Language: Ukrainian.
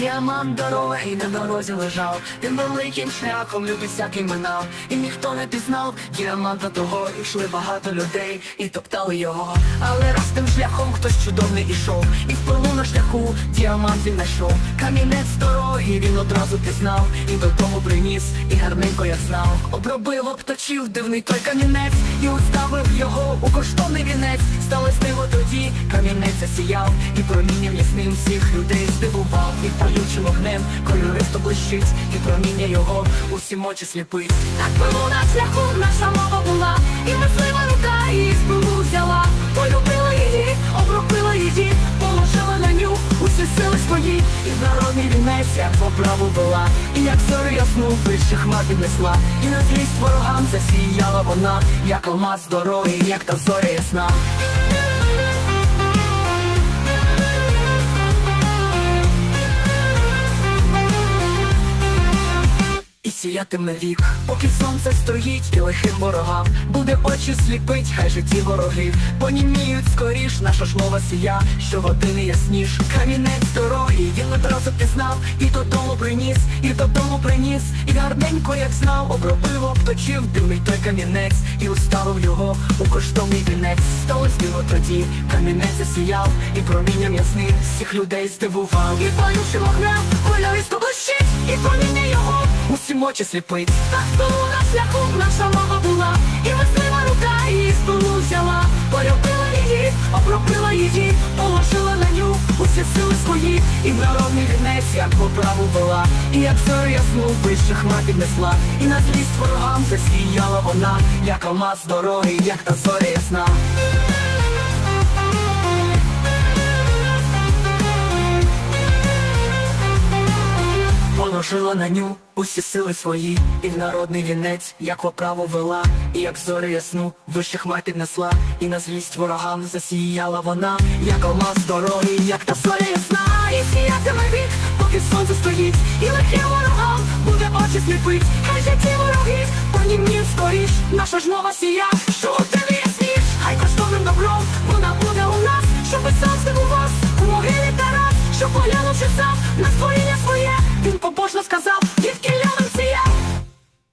Діамант дороги на дорозі лежав, він великим шляхом любить всякий минав, і ніхто не пізнав діаманта того, йшли багато людей і топтали його. Але раз тим шляхом хтось чудовний ішов, і впливу на шляху діамант він знайшов. Камінець дороги він одразу пізнав, і додому приніс, і гарненько як знав. Обробив, обточив дивний той камінець, і уставив його у коштовний вінець. Сталось диво тоді, камінець засіяв, і промінням ясним всіх людей здивував, і палючим вогнем. Кольористо блищить, і проміння його усім очі сліпить. Так було на шляху, наша мова була, і мислива рука її спилу взяла, полюбила її, обробила її, положила на ню усі сили свої, і в народний вінець, як по праву була, і як зорю ясну вище хмар піднесла, і на злість ворогам засіяла вона, як алмаз дороги, як та зоря ясна. І сіятиме вік, поки сонце стоїть і лихим ворогам Буде очі сліпить, хай житті вороги Поніміють скоріш наша ж мова сія, що години ясніш Камінець дороги, він одразу пізнав, і додому приніс, і додому приніс, і гарненько, як знав, обробив, обточив дивний той камінець, і уставив його у коштовний вінець. Сталось диво тоді, камінець засіяв, і промінням ясним всіх людей здивував. І палючим огнем кольористо блищить, і проміння його очі сліпить. Так було на шляху наша мова була, і мислива рука її спину взяла, полюбила її, обробила її, положила на ню усі сили свої, і в народний вінець, як по праву була, і як зорю ясну вище хмар піднесла, і на злість ворогам засіяла вона, як алмаз дороги, як та зоря ясна. Положила на ню усі сили свої, і в народний вінець, як по праву вела, і як зорі ясну вище хмар піднесла, і на злість ворогам засіяла вона, як алмаз дороги, як та зоря ясна, і сіятиме вік, поки сонце стоїть, і лихим ворогам буде очі сліпить, хай же ті вороги, понімні скоріш, наша ж мова поглянувши сам на створіння своє, він побожно сказав, від кіляним